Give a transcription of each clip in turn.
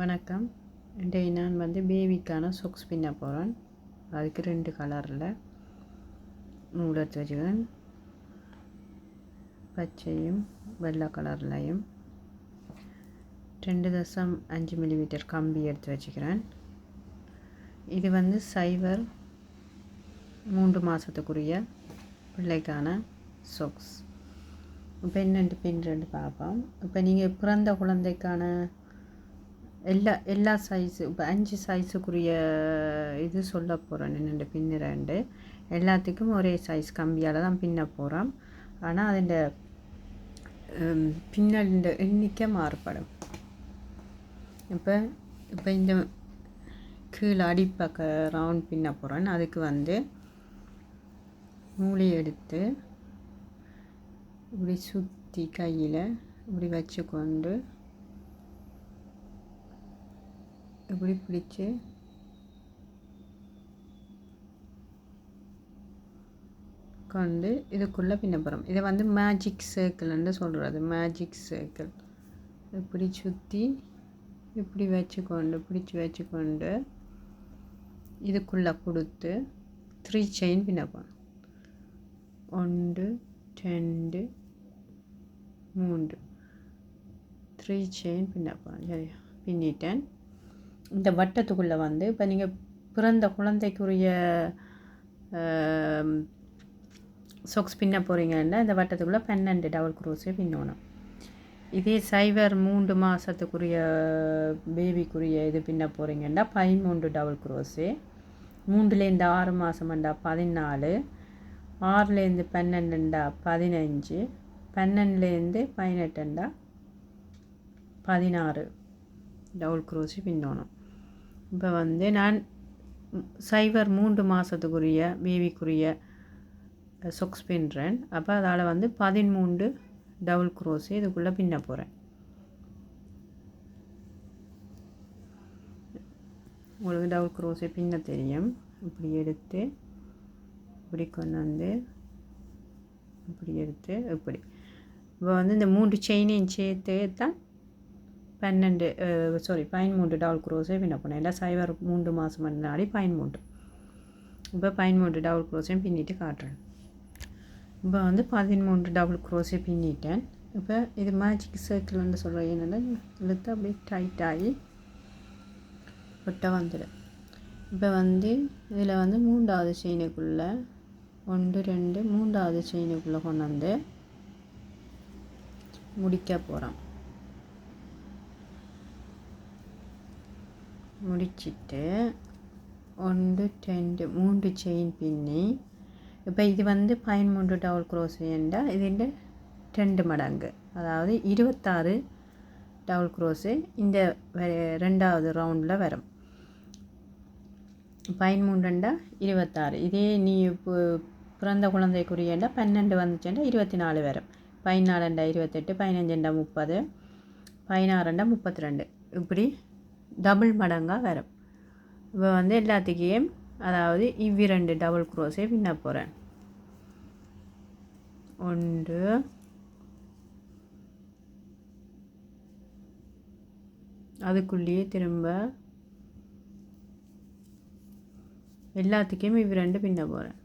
வணக்கம். இன்றைக்கு நான் வந்து பேபிக்கான சொக்ஸ் பின்ன போகிறேன் அதுக்கு ரெண்டு கலரில் நூல் எடுத்து வச்சுக்கிறேன். பச்சையும் வெள்ளை கலர்லையும் ரெண்டு தசம் அஞ்சு மில்லிமீட்டர் கம்பி எடுத்து வச்சுக்கிறேன். இது வந்து சைவர் மூன்று மாதத்துக்குரிய பிள்ளைக்கான சொக்ஸ் இப்போ என்னென்று பெண் ரெண்டு பார்ப்போம். இப்போ நீங்கள் பிறந்த குழந்தைக்கான எல்லா எல்லா சைஸு இப்போ அஞ்சு சைஸுக்குரிய இது சொல்ல போகிறேன் என்னென்ன ரெண்டு எல்லாத்துக்கும் ஒரே சைஸ் கம்பியால் தான் பின்ன போகிறோம் ஆனால் அதிண்ட பின்னல் எண்ணிக்கை மாறுபடும். இப்போ இப்போ இந்த கீழே அடிப்பக்க ரவுண்ட் பின்ன போகிறேன் அதுக்கு வந்து மூளை எடுத்து இப்படி சுற்றி கையில் இப்படி வச்சு கொண்டு இப்படி பிடிச்சி. கொண்டு இதுக்குள்ளே பின்னப்புறம். இதை வந்து மேஜிக் சர்க்கிள்னு சொல்கிறது மேஜிக் சர்க்கிள் இப்படி சுற்றி இப்படி வச்சுக்கொண்டு பிடிச்சி வச்சுக்கொண்டு இதுக்குள்ளே கொடுத்து த்ரீ செயின் பின்னப்போம் ஒன்று ரெண்டு மூன்று. த்ரீ செயின் பின்னப்போம் சரியா? பின்னிட்டேன். இந்த வட்டத்துக்குள்ளே வந்து இப்போ நீங்கள் பிறந்த குழந்தைக்குரிய சொக்ஸ் பின்ன போகிறீங்கன்னா இந்த வட்டத்துக்குள்ளே பன்னெண்டு டபுள் குரோஸே பின்னணும். இதே சைவர் மூன்று மாதத்துக்குரிய பேபிக்குரிய இது பின்ன போகிறீங்கன்னா பதிமூன்று டபுள் குரோஸு மூன்றுலேருந்து ஆறு மாதம்ண்டா பதினாலு. ஆறுலேருந்து பன்னெண்டுண்டா பதினஞ்சு. பன்னெண்டுலேருந்து பதினெட்டுண்டா பதினாறு. டபுள் குரோஸு பின்னணும். இப்போ வந்து நான் சைவர் மூன்று மாதத்துக்குரிய பேபிக்குரிய சொக்ஸ் பின்னுறேன் அப்போ அதால் வந்து பதிமூன்று டபுள் குரோஸு இதுக்குள்ளே பின்ன போகிறேன் உங்களுக்கு டபுள் குரோஸே பின்ன தெரியும். இப்படி எடுத்து இப்படி கொண்டு வந்து இப்படி எடுத்து இப்படி. இப்போ வந்து இந்த மூன்று செயினையும் சேர்த்து தான் பன்னெண்டு சாரி பதிமூன்று டவுல் குரோஸே பின்ன போனேன். இல்லை சைவர் மூன்று மாதம் முன்னாடி பதிமூன்று இப்போ பதிமூன்று டபுள் குரோஸையும் பின்னிட்டு காட்டுறேன். இப்போ வந்து பதிமூன்று டபுள் குரோஸே பின்னிட்டேன். இப்போ இது மேஜிக் சர்க்கிள் வந்து சொல்கிறேன் என்னென்னா இழுத்து அப்படியே டைட்டாகி ஒட்ட வந்துடும் இப்போ வந்து இதில் வந்து மூன்றாவது செயினுக்குள்ளே ஒன்று ரெண்டு மூன்றாவது செயினுக்குள்ளே கொண்டு வந்து முடிக்க போகிறோம் முடிச்சிட்டு ஒன்று ரெண்டு மூன்று செயின் பின்னி. இப்போ இது வந்து பதிமூன்று டபுள் குரோஸுண்டா இதுண்டு ரெண்டு மடங்கு. அதாவது இருபத்தாறு டபுள் குரோஸு இந்த ரெண்டாவது ரவுண்டில் வரும். பதிமூன்றுண்டா இருபத்தாறு. இதே நீ இப்போ பிறந்த குழந்தைக்குரியண்டா பன்னெண்டு வந்துச்சுண்டா இருபத்தி நாலு வரும். பதினாலுண்டா இருபத்தெட்டு. பதினஞ்சுண்டா முப்பது. பதினாறுண்டா முப்பத்தி ரெண்டு. இப்படி டபுள் மடங்காக வரும். இப்போ வந்து எல்லாத்துக்கையும் அதாவது இவ்விரண்டு டபுள் குரோஸே பின்ன போகிறேன் ஒன்று அதுக்குள்ளேயே திரும்ப எல்லாத்துக்கும் இவ்விரண்டு பின்ன போகிறேன்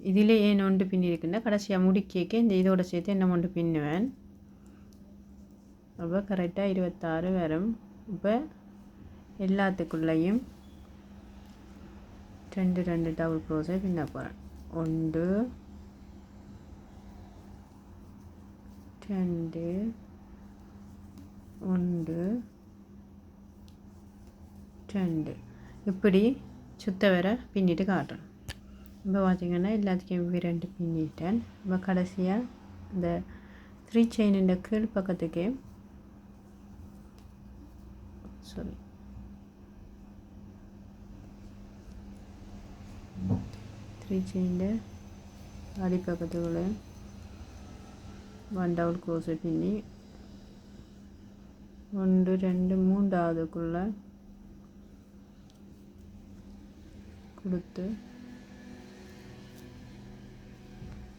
இதில் ஏன் ஒன்று பின்னிருக்குன்னா கடைசியாக முடிக்க இந்த இதோட சேர்த்து என்ன ஒன்று பின்னுவேன்? அப்போ கரெக்டாக இருபத்தாறு வரும். இப்போ எல்லாத்துக்குள்ளேயும் ரெண்டு ரெண்டு டபுள் க்ரோஸை பின்ன போகிறேன் ஒன்று ரெண்டு ஒன்று ரெண்டு. இப்படி சுத்த வர பின்னிட்டு காட்டுறேன் இப்போ பார்த்திங்கன்னா எல்லாத்துக்கும் ரெண்டு பின்னிட்டேன். இப்போ கடைசியாக இந்த த்ரீ செயினுடைய கீழ் பக்கத்துக்கு சாரி த்ரீ செயினில் அடிப்பக்கத்துக்குள்ள ஒன் டபுள் க்ரோஸை பின்னி ஒன்று ரெண்டு மூன்றாவதுக்குள்ளே கொடுத்து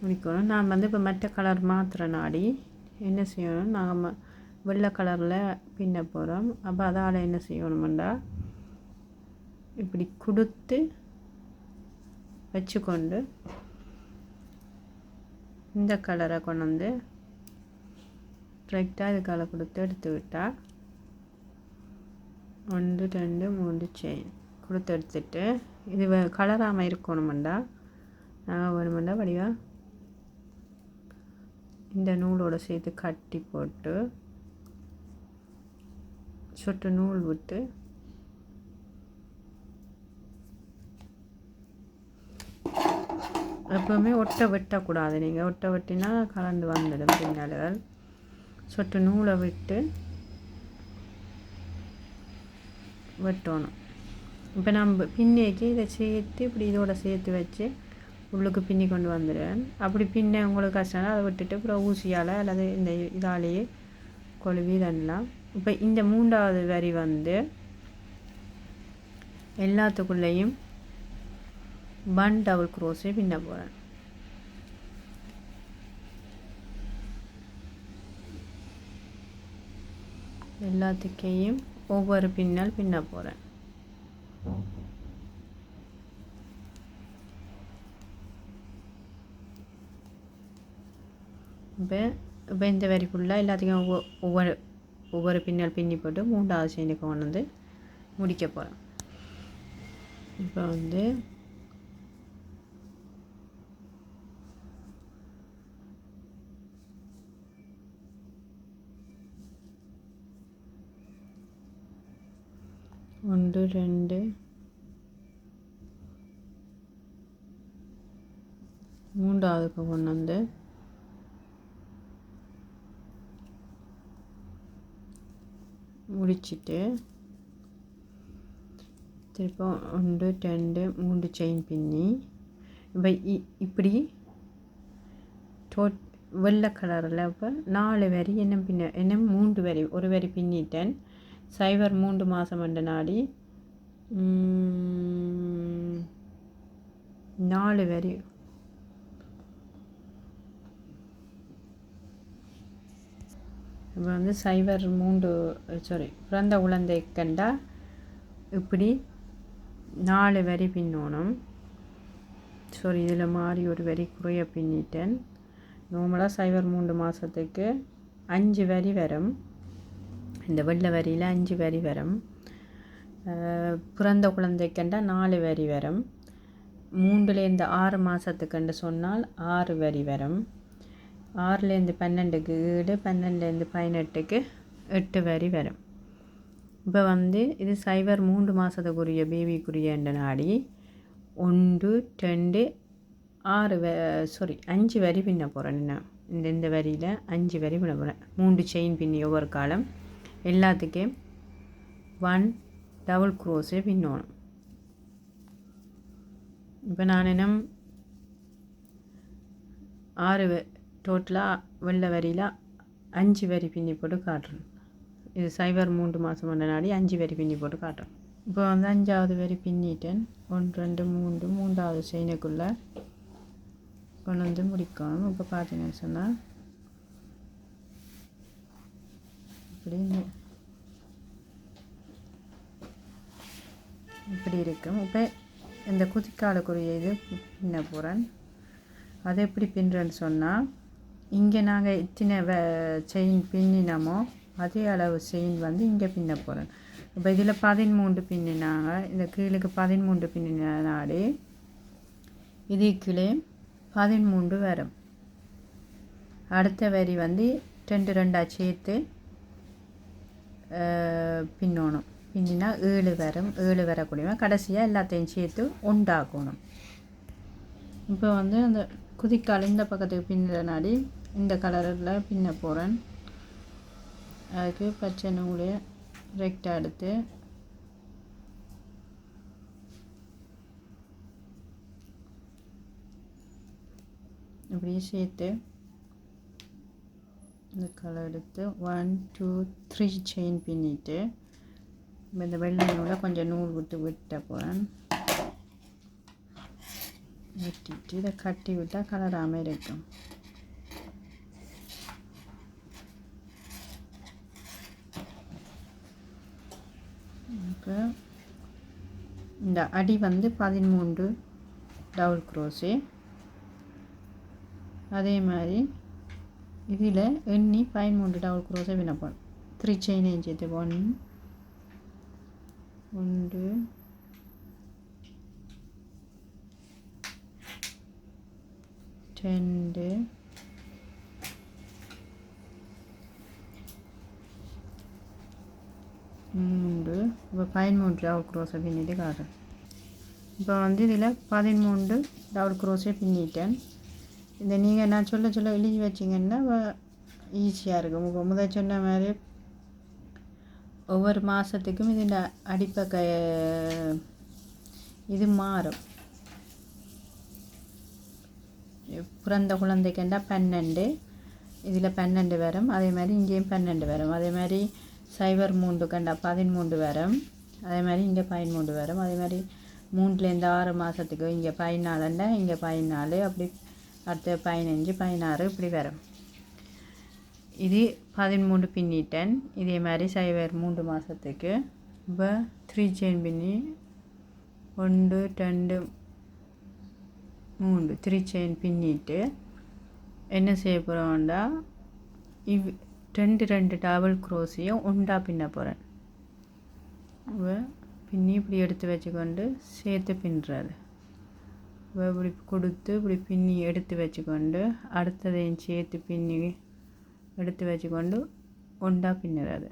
முடிக்கணும். நான் வந்து இப்போ மற்ற கலர் மாத்திர நாடி என்ன செய்யணும்? நாங்கள் வெள்ளை கலரில் பின்ன போகிறோம் அப்போ அதால் என்ன செய்யணுமெண்டா இப்படி கொடுத்து வச்சுக்கொண்டு இந்த கலரை கொண்டு வந்து கரெக்டாக இதுக்கால கொடுத்து எடுத்து விட்டால் ஒன்று ரெண்டு மூன்று செயின் கொடுத்து எடுத்துட்டு இது கலராமல் இருக்கணுமெண்டா நாங்கள் வேணுமெண்டா வடிவா. இந்த நூலோடு சேர்த்து கட்டி போட்டு சொட்டு நூல் விட்டு எப்போவுமே ஒட்டை வெட்டக்கூடாது நீங்கள் ஒட்டை வெட்டினா கலந்து வந்துடும் பின்னல்கள் சொட்டு நூலை விட்டு வெட்டணும். இப்போ நம்ம பின்னைக்கு இதை சேர்த்து இப்படி இதோட சேர்த்து வச்சு உள்ளுக்கு பின்னி கொண்டு வந்துடுவேன் அப்படி பின்ன உங்களுக்கு கஷ்டம் அதை விட்டுட்டு அப்புறம் ஊசியால் அல்லது இந்த இதாலேயே கொழுவி தண்ணலாம் இப்போ இந்த மூன்றாவது வரி வந்து எல்லாத்துக்குள்ளேயும் பன் டபுள் க்ரோஸே பின்ன போகிறேன் எல்லாத்துக்கையும் ஒவ்வொரு பின்னல் பின்ன போகிறேன் இப்போ இப்போ இந்த வரி ஃபுல்லாக எல்லாத்தையும் ஒவ்வொரு ஒவ்வொரு பின்னல் பின்னி போட்டு மூன்றாவது செயினுக்கு கொண்டு வந்து முடிக்க போகிறேன் இப்போ வந்து ஒன்று ரெண்டு மூன்றாவதுக்கு கொண்டு வந்து முடிச்சிட்டு திருப்ப ஒன்று ரெண்டு மூன்று செயின் பின்னி இப்போ இப்படி டோட் வெள்ளை கலரில் இப்போ நாலு வரி என்ன பின்ன என்ன மூன்று வரி ஒரு வரி பின்னிட்டேன் சைவர் மூன்று மாதம் ரெண்டு நாடி நாலு வரி இப்போ வந்து சைவர் மூன்று சாரி பிறந்த குழந்தை கண்டா இப்படி நாலு வரி பின்னோணும். சாரி இதில் மாறி ஒரு வரி குறைய பின்னிட்டேன். நார்மலாக சைவர் மூன்று மாதத்துக்கு அஞ்சு வரி வரும். இந்த வெள்ளை வரியில் அஞ்சு வரி வரும். பிறந்த குழந்தைக்கண்டா நாலு வரி வரும். மூன்றுலேருந்து ஆறு மாதத்துக்குண்டு சொன்னால் ஆறு வரி வரும். ஆறுலேருந்து பன்னெண்டுக்கு ஏழு பன்னெண்டுலேருந்து பதினெட்டுக்கு எட்டு வரி வரும். இப்போ வந்து இது சைவர் மூன்று மாதத்துக்குரிய பேபிக்குரிய நாடி ஒன்று ரெண்டு ஆறு வ சாரி அஞ்சு வரி பின்ன போகிறேன் நான். இந்த இந்த வரியில் அஞ்சு வரி பின்ன போகிறேன் மூன்று செயின் பின்னி ஒவ்வொரு காலம் எல்லாத்துக்கும் ஒன் டபுள் க்ரோஸு பின்னோணும். இப்போ நான் என்ன ஆறு டோட்டலாக வெள்ளை வரியில் அஞ்சு வரி பின்னி போட்டு காட்டுறேன் இது சைவர் மூன்று மாதம் முன்னாடி அஞ்சு வரி பின்னி போட்டு காட்டுறேன் இப்போ வந்து அஞ்சாவது வரி பின்னிட்டேன். ஒன்று ரெண்டு மூன்று மூன்றாவது செயினுக்குள்ளே கொண்டு வந்து முடிக்கணும். இப்போ பார்த்தீங்கன்னு சொன்னால் இப்படி இப்படி இருக்கும் இப்போ இந்த குதிக்காலுக்குரிய இது பின்ன போகிறேன் அதை எப்படி பின்னுறேன்னு சொன்னால் இங்கே நாங்கள் இத்தனை வ செயின் பின்னினோமோ அதே அளவு செயின் வந்து இங்கே பின்ன போகிறோம் இப்போ இதில் பதிமூன்று பின்னினாங்க. இந்த கீழுக்கு பதிமூன்று பின்னினாடி இது கீழே பதிமூன்று வரும். அடுத்த வரி வந்து ரெண்டு ரெண்டாக சேர்த்து பின்னணும். பின்னினா ஏழு வரும். ஏழு வரக்கூடியவன் கடைசியாக எல்லாத்தையும் சேர்த்து உண்டாக்கணும் இப்போ வந்து அந்த குதிக்கால் இந்த பக்கத்துக்கு பின்னுறனாடி இந்த கலரில் பின்ன போகிறேன் அதுக்கு பச்சை நூல் ரெக்டாக எடுத்து அப்படியே சேர்த்து இந்த கலர் எடுத்து ஒன் டூ த்ரீ செயின் பின்னிட்டு இந்த வெள்ளை நூலை கொஞ்சம் நூல் விட்டு விட்ட போகிறேன் வெட்டிட்டு இதை கட்டி விட்டால் கலராமல் இருக்கும் இப்போ இந்த அடி வந்து பதிமூன்று டபுள் க்ரோஸு அதே மாதிரி இதில் எண்ணி பதிமூன்று டபுள் க்ரோஸை வினப்போம் த்ரீ செயின் ஏஞ்சது ஒன் ஒன்று. ரெண்டு. மூன்று. இப்போ பதிமூன்று டபுள் க்ரோஸை பின்னிட்டு காட்டுறேன் இப்போ வந்து இதில் பதிமூன்று டபுள் க்ரோஸே பின்னிட்டேன். இந்த நீங்கள் நான் சொல்ல சொல்ல எழுதி வச்சிங்கன்னா ஈஸியாக இருக்கும். உங்கள் முதல் சொன்ன மாதிரி ஒவ்வொரு மாதத்துக்கும் இதில் அடிப்பக்க இது மாறும். பிறந்த குழந்தைக்குண்டா பன்னெண்டு இதில் பன்னெண்டு வரும். அதே மாதிரி இங்கேயும் பன்னெண்டு வரும். அதே மாதிரி சைபர் மூன்று கண்டா பதிமூன்று வரும். அதே மாதிரி இங்கே பதிமூன்று வரும். அதே மாதிரி மூணுலேருந்து ஆறு மாதத்துக்கு இங்கே பதினாலுண்டா இங்கே பதினாலு அப்படி அடுத்து பதினஞ்சு பதினாறு இப்படி வரும். இது பதிமூன்று பின்னிட்டேன் இதே மாதிரி சைபர் மூன்று மாதத்துக்கு இப்போ த்ரீ செயின் பின்னி ஒன்று ரெண்டு மூன்று த்ரீ செயின் பின்னிட்டு என்ன செய்ய போகிறோம்டா இவ் ரெண்டு ரெண்டு டபுள் க்ரோஸையும் உண்டா பின்ன போகிறேன் பின்னி இப்படி எடுத்து வச்சுக்கொண்டு சேர்த்து பின்னுறது. இப்படி கொடுத்து இப்படி பின்னி எடுத்து வச்சுக்கொண்டு அடுத்ததையும் சேர்த்து பின்னி எடுத்து வச்சுக்கொண்டு ஒண்டா பின்னுறது.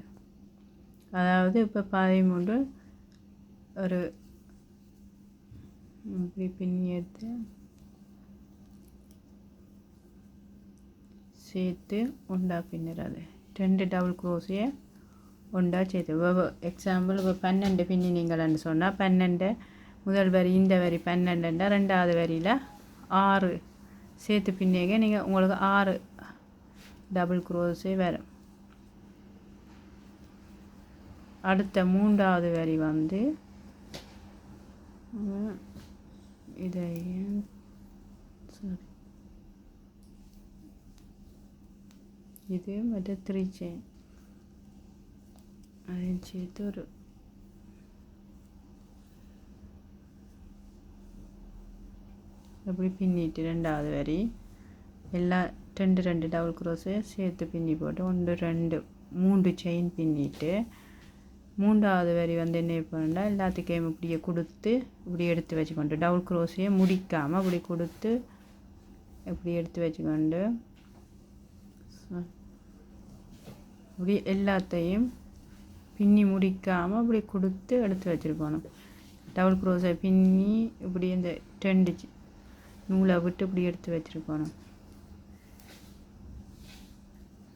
அதாவது இப்போ பதிமூன்று ஒரு இப்படி பின்னி எடுத்து சேர்த்து ஒண்டா பின்னுறது. ரெண்டு டபுள் க்ரோஸையை ஒன்றா சேர்த்து எக்ஸாம்பிள் இப்போ பன்னெண்டு பின்னினீங்கள்னு சொன்னால் பன்னெண்டு முதல் வரி இந்த வரி பன்னெண்டுண்டா ரெண்டாவது வரியில் ஆறு சேர்த்து பின்னிங்க நீங்கள் உங்களுக்கு ஆறு டபுள் க்ரோஸே வரும். அடுத்த மூன்றாவது வரி வந்து இதை சாரி இது மற்ற த்ரீ செயின் அதையும் சேர்த்து ஒரு அப்படி பின்னிட்டு ரெண்டாவது வரி எல்லா ரெண்டு ரெண்டு டபுள் க்ரோஸை சேர்த்து பின்னி போட்டு ஒன்று ரெண்டு மூன்று செயின் பின்னிட்டு மூன்றாவது வரி வந்து என்ன பண்ணால் எல்லாத்துக்கையும் இப்படியே கொடுத்து இப்படி எடுத்து வச்சுக்கொண்டு டபுள் க்ரோஸையே முடிக்காமல் இப்படி கொடுத்து இப்படி எடுத்து வச்சுக்கொண்டு இப்படி எல்லாத்தையும் பின்னி முடிக்காமல் இப்படி கொடுத்து எடுத்து வச்சுருக்கணும். டபுள் க்ரோஸை பின்னி இப்படி இந்த ரெண்டு நூலை விட்டு இப்படி எடுத்து வச்சுருக்கணும்.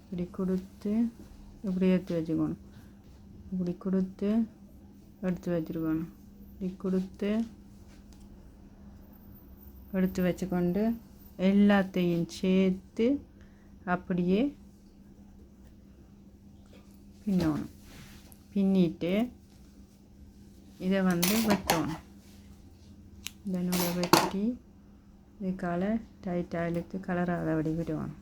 இப்படி கொடுத்து இப்படி எடுத்து வச்சுக்கணும் இப்படி கொடுத்து எடுத்து வச்சுருக்கணும். இப்படி கொடுத்து எடுத்து வச்சுக்கொண்டு எல்லாத்தையும் சேர்த்து அப்படியே பின்னணும். பின்னிட்டு இதை வந்து வெட்டணும். இந்த நூலை வெட்டி இதுக்கால டைட்டாக இழுத்து கலராக அப்படி விடுவான்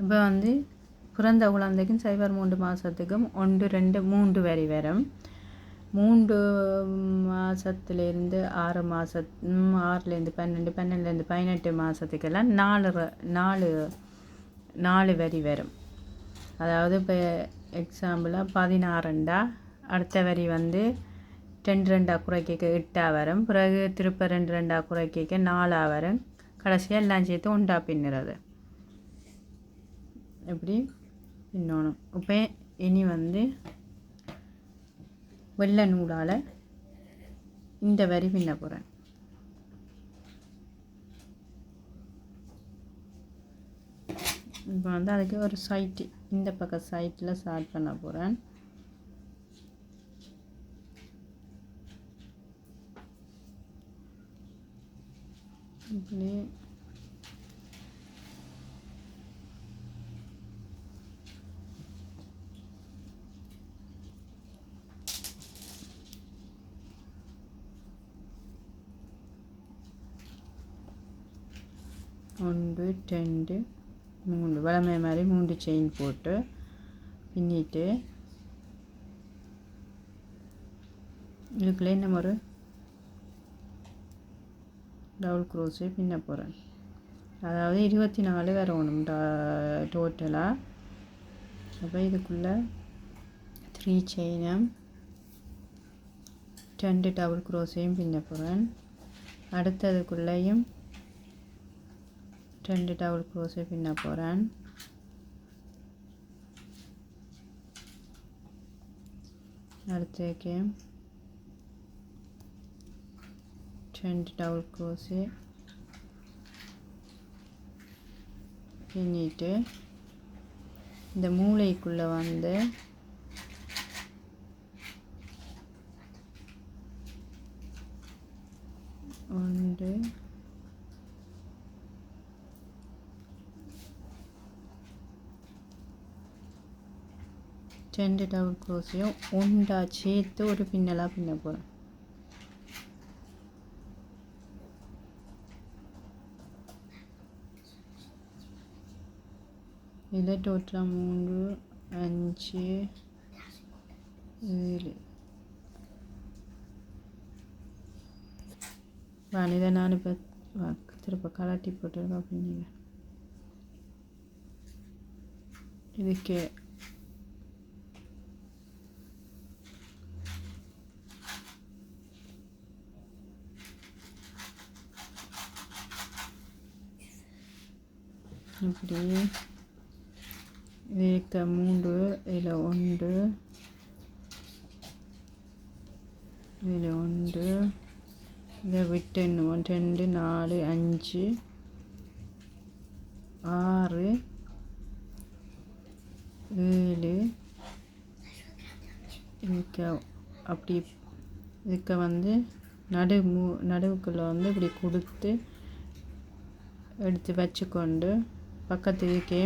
இப்போ வந்து பிறந்த குழந்தைக்கும் சைபர் மூன்று மாதத்துக்கும் ஒன்று ரெண்டு மூன்று வரி வரும். மூன்று மாதத்துலேருந்து ஆறு மாத ஆறுலேருந்து பன்னெண்டு பன்னெண்டுலேருந்து பதினெட்டு மாதத்துக்கெல்லாம் நாலு நாலு நாலு வரி வரும். அதாவது இப்போ எக்ஸாம்பிளாக பதினாறுண்டா அடுத்த வரி வந்து ரெண்டு ரெண்டாக குறைக்க எட்டாக வரும். பிறகு திருப்ப ரெண்டு ரெண்டாக குறைக்க நாலாக வரும். கடைசியாக எல்லாம் சேர்த்து உண்டா பின்னுறது. எப்படி? பின்னணும். இப்போ இனி வந்து வெள்ளை நூலால் இந்த வரி பின்ன போகிறேன் இப்போ வந்து அதுக்கு ஒரு சைட்டு இந்த பக்கம் சைட்டில் ஸ்டார்ட் பண்ண போகிறேன் இப்படி. ஒன்று ரெண்டு. மூணு வளமை மாதிரி மூன்று செயின் போட்டு பின்னிட்டு இதுக்குள்ளே நம்ம ஒரு டபுள் க்ரோஸே பின்ன போகிறேன் அதாவது இருபத்தி நாலு வரணும் டோட்டலாக அப்போ இதுக்குள்ளே த்ரீ செயினும் ரெண்டு டபுள் க்ரோஸையும் பின்ன போகிறேன் அடுத்ததுக்குள்ளேயும் ரெண்டு டபுள் க்ரோஸை பின்ன போகிறேன் அடுத்ததுக்கு ரெண்டு டபுள் க்ரோஸு பின்னிட்டு இந்த மூளைக்குள்ளே வந்து ஒன்று ரெண்டு டபுள் க்ரோஸையும் ஒன்றா சேர்த்து ஒரு பின்னலாக பின்ன போகிறேன் இதில் டோட்டலாக மூன்று அஞ்சு ஏழு. இதை நான் இப்போ திருப்ப கலாட்டி போட்டுருக்கேன் அப்படின்னீங்க இதுக்கு இப்படி இதுக்கு மூன்று இதில் ஒன்று இதில் ஒன்று இதை விட்டு ஒன்று ரெண்டு நாலு அஞ்சு ஆறு ஏழு இதுக்க அப்படி இதுக்கு வந்து நடு மூ நடுவுக்குள்ளே வந்து இப்படி கொடுத்து எடுத்து வச்சுக்கொண்டு பக்கத்து இதுக்கே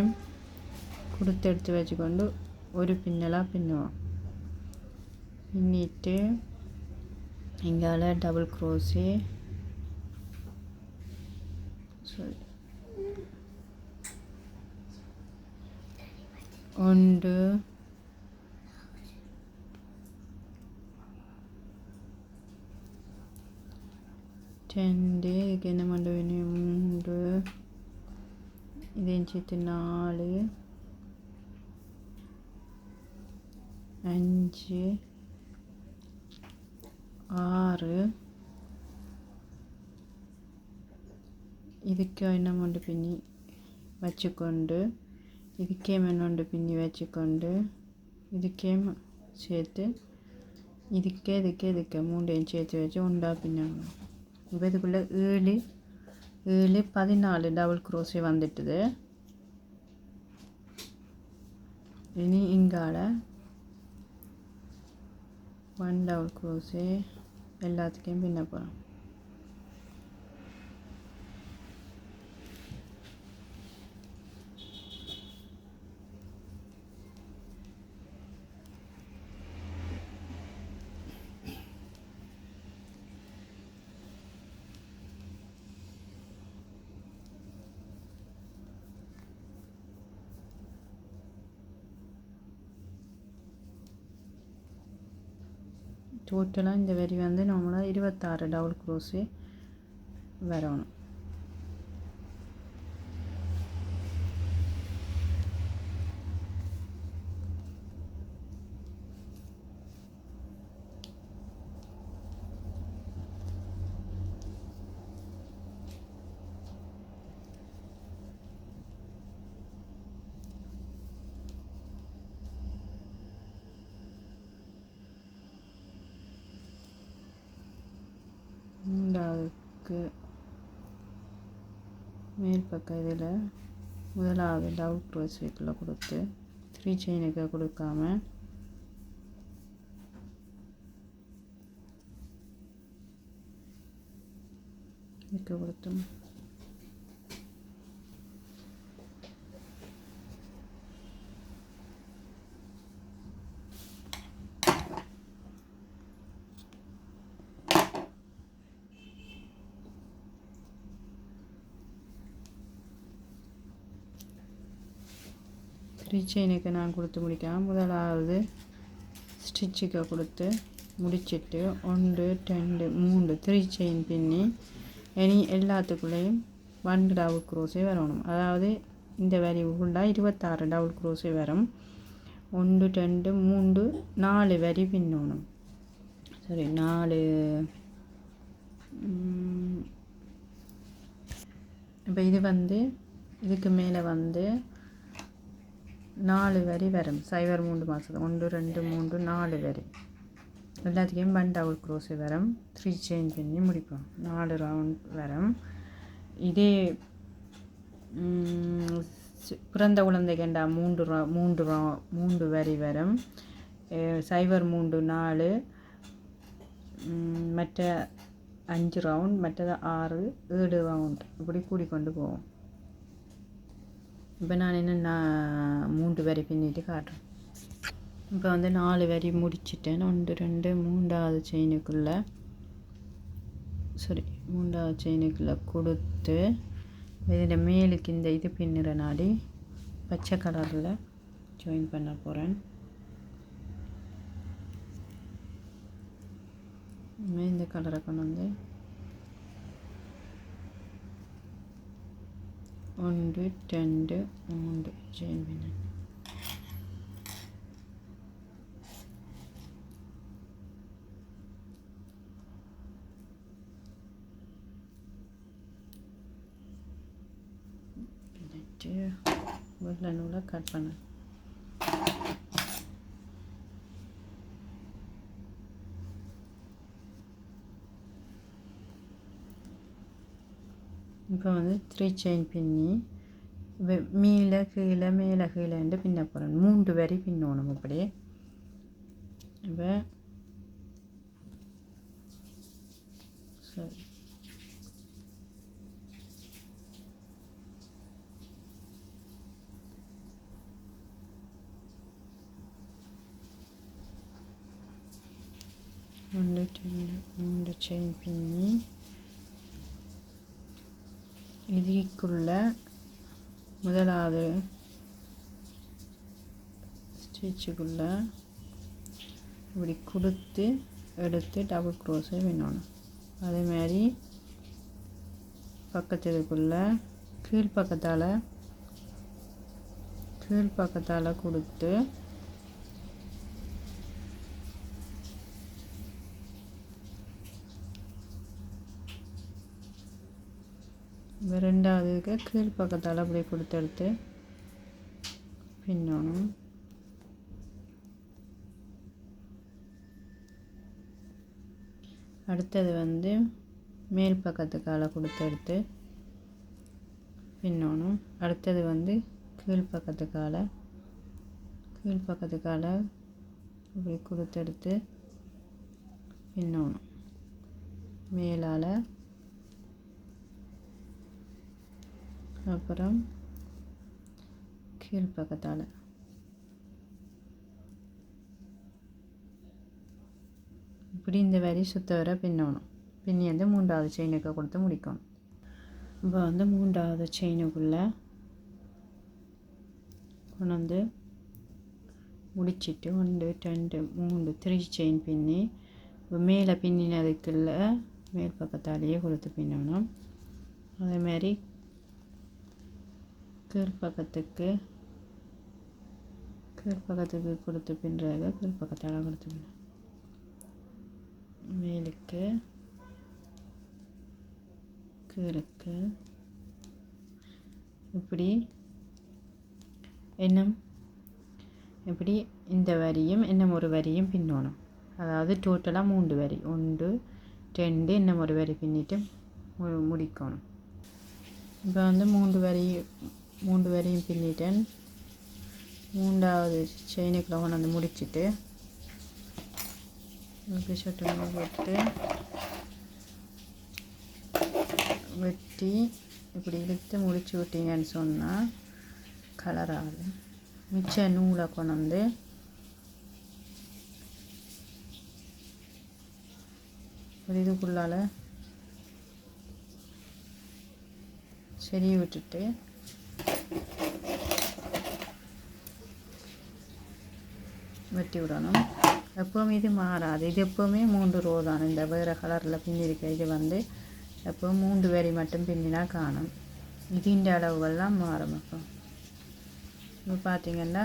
கொடுத்து எடுத்து வச்சுக்கொண்டு ஒரு பின்னலாக பின்னுவோம் பின்னிட்டு இங்கால டபுள் க்ரோஸே ஒன்று ரெண்டு இதுக்கு என்ன பண்ண வேணும் இதையும் சேர்த்து நாலு அஞ்சு ஆறு. இதுக்கு என்னமொண்டு பின்னி வச்சுக்கொண்டு இதுக்கே மென்னொண்டு பின்னி வச்சுக்கொண்டு இதுக்கே சேர்த்து இதுக்கே இதுக்கே இதுக்கே மூண்டையும் சேர்த்து வச்சு உண்டா பின்னணும் இப்போ இதுக்குள்ளே ஏழு ஏழு பதினாலு டபுள் க்ரோஸே வந்துட்டுது. இனி இங்கால ஒன் டபுள் க்ரோஸே எல்லாத்துக்கும் பின்ன போகிறோம் டோட்டலாக இந்த வரி வந்து நம்மளால் இருபத்தாறு டபுள் க்ரோஸு வரணும் ரெண்டாவதுக்கு மேல் பக்கம் இதில் முதலாவது டபுள் வீக்கில் கொடுத்து த்ரீ செயினுக்கு கொடுக்காம. இதுக்கு கொடுத்தோம். த்ரீ செயினுக்கு நான் கொடுத்து முடிக்கலாம். முதலாவது ஸ்டிச்சுக்கு கொடுத்து முடிச்சிட்டு ஒன்று ரெண்டு மூன்று த்ரீ செயின் பின்னி இனி எல்லாத்துக்குள்ளேயும் ஒன் டபுள் க்ரோஸே வரணும். அதாவது இந்த வரி ஃபுல்லாக இருபத்தாறு டபுள் க்ரோஸே வரும். ஒன்று ரெண்டு மூன்று நாலு வரி பின்னணும். சரி நாலு இப்போ இது வந்து இதுக்கு மேலே வந்து நாலு வரி வரும். சைவர் மூன்று மாதம் ஒன்று ரெண்டு மூன்று நாலு வரி. எல்லாத்துலேயும் വൺ டபுள் க்ரோஸு வரும். த்ரீ ചെയിൻ பண்ணி முடிப்போம். நாலு ரவுண்ட் வரும். இதே பிறந்த குழந்தைகண்டா மூன்று ரா மூன்று ரா மூன்று வரி வரும். அஹ், சைவர் மூன்று நாலு மற்ற அஞ்சு ரவுண்ட் மற்றது ஆறு ஏழு ரவுண்ட் இப்படி கூடிக்கொண்டு போவோம். இப்போ நான் என்ன நான் மூன்று வரி பின்னிட்டு காட்டுறேன். இப்போ வந்து நாலு வரி முடிச்சிட்டேன். ஒன்று ரெண்டு மூன்றாவது செயினுக்குள்ளே சாரி மூன்றாவது செயினுக்குள்ளே கொடுத்து இதில் மேலுக்கு இந்த இது பின்னுற நாடி பச்சை கலரில் ஜாயின் பண்ண போகிறேன் இந்த கலரை கொண்டு வந்து ஒன்று ரெண்டு மூன்று ஜாயின் பண்ண பண்ணிட்டு வெள்ளை நூலை கட் பண்ண இப்போ வந்து த்ரீ செயின் பின்னி மேலே கீழே மேலே கீழேண்டு பின்ன போகிறேன் மூன்று வரி பின்னணும் அப்படியே இப்போ சரி ஒன்று ரெண்டு மூன்று செயின் பின்னி இதுக்குள்ள முதலாவது ஸ்டிச்சுக்குள்ள இப்படி கொடுத்து எடுத்து டபுள் க்ரோஸை பின்னணும் அதே மாதிரி பக்கத்துக்குள்ள கீழ் பக்கத்தால் கீழ் பக்கத்தால் கொடுத்து இப்போ ரெண்டாவதுக்கு கீழ் பக்கத்தால் கொடுத்தெடுத்து பின்னணும். அடுத்தது வந்து மேல் பக்கத்துக்கால கொடுத்தெடுத்து பின்னணும். அடுத்தது வந்து கீழ் பக்கத்துக்கால கீழ் பக்கத்துக்கால இப்படி கொடுத்தெடுத்து பின்னணும். மேலால் அப்புறம் கீழ் பக்கத்தால். இப்படி இந்த வரி சுத்த வர பின்னணும். பின்னி வந்து மூன்றாவது செயினுக்கு கொடுத்து முடிக்கணும். இப்போ வந்து மூன்றாவது செயினுக்குள்ளே கொண்டு வந்து முடிச்சிட்டு ஒன்று ரெண்டு மூணு த்ரீ செயின் பின்னி இப்போ மேலே பின்னினதுக்குள்ள மேல் பக்கத்தாலேயே கொடுத்து பின்னணும். அதே மாதிரி கீழ் பக்கத்துக்கு கொடுத்து பின்றாக கீழ்பக்கத்தாலாம் கொடுத்து பின்ன மேலுக்கு கீழுக்கு. இப்படி இன்னும் இப்படி இந்த வரியும் இன்னும் ஒரு வரியும் பின்னணும். அதாவது டோட்டலாக மூன்று வரி. ஒன்று ரெண்டு இன்னும் ஒரு வரி பின்னிட்டு முடிக்கணும். இப்போ வந்து மூன்று வரி மூன்று வரையும் பின்னிட்டேன். மூன்றாவது செயினுக்குள்ள கொண்டு வந்து முடிச்சிட்டு இப்படி சொட்டு போட்டு வெட்டி இப்படி இழுத்து முடிச்சு விட்டீங்கன்னு சொன்னால் கலர் ஆகுது. மிச்ச நூலை கொண்டு வந்து ஒரு இதுக்குள்ளால் செடி விட்டுட்டு வெட்டி விடணும் எப்பவும் இது மாறாது. இது எப்போவுமே மூன்று ரோ தான். இந்த வேறு கலரில் பின்னிருக்க இது வந்து எப்போவும் மூன்று வரி மட்டும் பின்னினா காணும். இது அளவுகள்லாம் மாறும் இப்போ இப்போ பார்த்தீங்கன்னா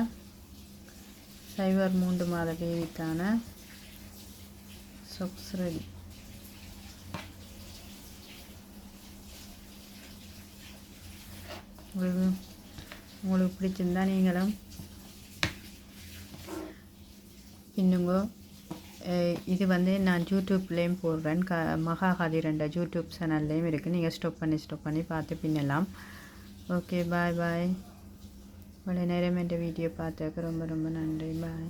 சைவர் மூன்று மாத பேபிக்கான சொக்ஸ் ரெடி உங்களுக்கு உங்களுக்கு பிடிச்சிருந்தா நீங்களும் இன்னுங்கோ இது வந்து நான் யூடியூப்லேயும் போடுறேன். க மகா கதிரண்ட யூடியூப் சேனல்லையும் இருக்குது நீங்கள் ஸ்டாப் பண்ணி ஸ்டாப் பண்ணி பார்த்து பின்னலாம். ஓகே பாய் பாய். இவ்வளோ நேரம் என்ற வீடியோ பார்த்ததுக்கு ரொம்ப ரொம்ப நன்றி. பாய்.